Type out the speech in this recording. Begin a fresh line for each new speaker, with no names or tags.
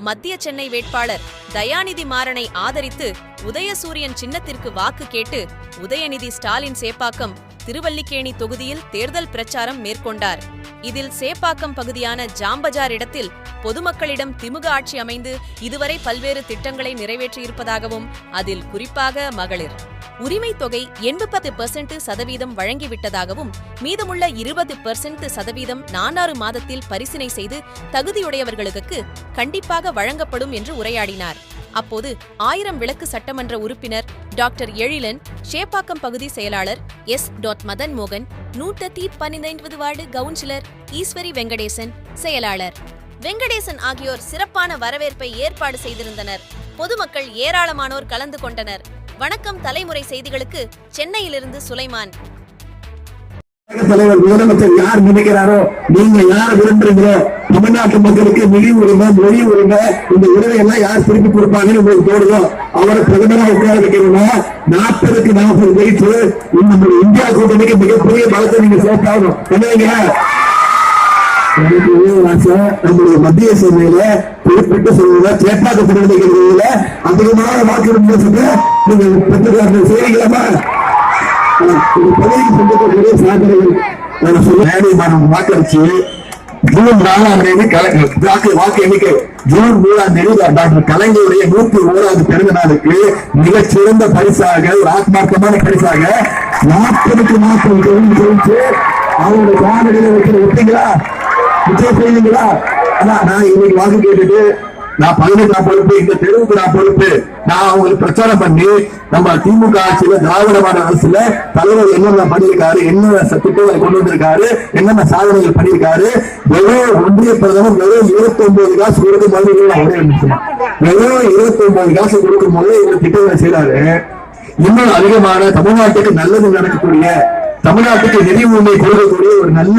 மத்திய சென்னை வேட்பாளர் தயாநிதி மாறனை ஆதரித்து உதயசூரியன் சின்னத்திற்கு வாக்கு கேட்டு உதயநிதி ஸ்டாலின் சேப்பாக்கம் திருவல்லிக்கேணி தொகுதியில் தேர்தல் பிரச்சாரம் மேற்கொண்டார். இதில் சேப்பாக்கம் பகுதியான ஜாம்பஜார் இடத்தில் பொதுமக்களிடம் திமுக ஆட்சி அமைந்து இதுவரை பல்வேறு திட்டங்களை நிறைவேற்றியிருப்பதாகவும் அதில் குறிப்பாக மகளிர். உரிமை தொகை எண்பது பெர்சென்ட் சதவீதம் வழங்கிவிட்டதாகவும் மீதமுள்ள இருபது பெர்சென்ட் சதவீதம் நானாறு மாதத்தில் பரிசீலனை செய்து தகுதியுடையவர்களுக்கு கண்டிப்பாக வழங்கப்படும் என்று உரையாடினார். அப்போது ஆயிரம் விளக்கு சட்டமன்ற உறுப்பினர் டாக்டர் எழிலன் ஷேப்பாக்கம் பகுதி செயலாளர் எஸ். டாட். மதன் மோகன் நூற்றத்தி பன்னிரைந்து வார்டு கவுன்சிலர் ஈஸ்வரி வெங்கடேசன் செயலாளர். வெங்கடேசன் ஆகியோர் சிறப்பான வரவேற்பை ஏற்பாடு செய்திருந்தனர். பொதுமக்கள் ஏராளமானோர் கலந்து கொண்டனர். வணக்கம் தலைமுறை செய்திகளுக்கு சென்னையிலிருந்து சுலைமான்.
தலைவர் முதலமைச்சர் யார் நினைக்கிறாரோ நீங்க யார் விரும்புறீங்களோ தமிழ்நாட்டு மக்களுக்கு நிதி உரிமை மொழி உரிமை இந்த உரிமை எல்லாம் யார் திருப்பி கொடுப்பாங்கன்னு உங்களுக்கு தோணுதோ அவரை பிரதமராக உட்கார வைக்கணும்னா நாற்பதுக்கு நாற்பது ஜெயிச்சு நம்முடைய இந்தியா கூட்டணிக்கு மிகப்பெரிய பலத்தை நீங்க சேர்த்தாகணும். என்னங்க? எனக்கு ஒரே ஒரு ஆசை நம்முடைய மத்திய சபையில குறிப்பிட்ட சொல்லுங்க சேப்பாக்க திருநெல்வேலியில அதிகமான வாக்கு நீங்க பெற்றுக்காரர்கள் செய்வீங்களாமா பதவிக்கு சென்றக்கூடிய சாதனைகள். நான் சொல்ல மேடை மரம் வாக்களிச்சு ஜூன் நாலாம் தேதி வாக்கு வாக்கு எண்ணிக்கை ஜூன் மூணாம் தேதி டாக்டர் கலைஞருடைய நூத்தி ஓராவது பிறந்த நாளுக்கு மிகச் சிறந்த பரிசாக ஒரு ஆத்மார்த்தமான பரிசாக நாற்பதுக்கு நாற்பது தொழில் ஜெயிச்சு அவருடைய வானடியில வைக்கிற ஒட்டிங்களா விஜய் செய்வீங்களா? ஆனா நான் இன்னைக்கு வாக்கு கேட்டுட்டு நான் பகுதிக்கு நான் பொறுப்பு இந்த தெருவுக்கு நான் பொறுப்பு. நான் அவங்களுக்கு பிரச்சாரம் பண்ணி நம்ம திமுக ஆட்சியில திராவிட அரசுல தலைவர் என்னென்ன பண்ணியிருக்காரு என்னென்ன திட்டங்களை கொண்டு வந்திருக்காரு என்னென்ன சாதனைகள் பண்ணியிருக்காரு வெறும் ஒன்றிய பிரதமர் வெறும் இருபத்தி ஒன்பது காசு கொடுக்கும் போது வெறும் இருபத்தி ஒன்பது காசு கொடுக்கும் போது இந்த திட்டங்களை செய்யறாரு இன்னும் அதிகமான தமிழ்நாட்டுக்கு நல்லது நடக்கக்கூடிய தமிழ்நாட்டுக்கு நிதி உரிமை கொடுக்கக்கூடிய ஒரு நல்ல